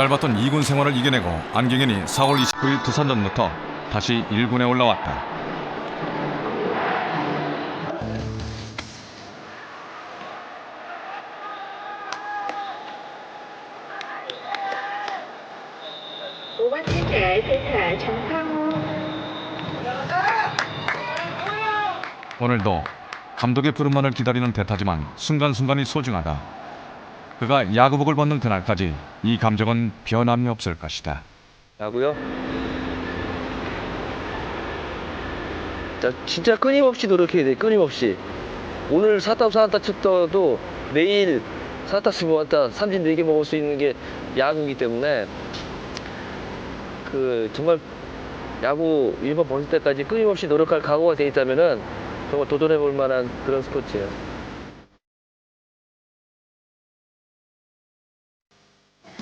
짧았던 2군 생활을 이겨내고 안경현이 4월 29일 두산전부터 다시 1군에 올라왔다. 오늘도 감독의 부름만을 기다리는 대타지만 순간순간이 소중하다. 그가 야구복을 벗는 그날까지 이 감정은 변함이 없을 것이다. 야구요? 자, 진짜 끊임없이 노력해야 돼, 끊임없이. 오늘 사탑 사안타 쳤더라도 내일 사타 스무안타 삼진 4개 먹을 수 있는 게 야구이기 때문에 그 정말 야구 일번 벗을 때까지 끊임없이 노력할 각오가 돼 있다면은 정말 도전해 볼 만한 그런 스포츠예요.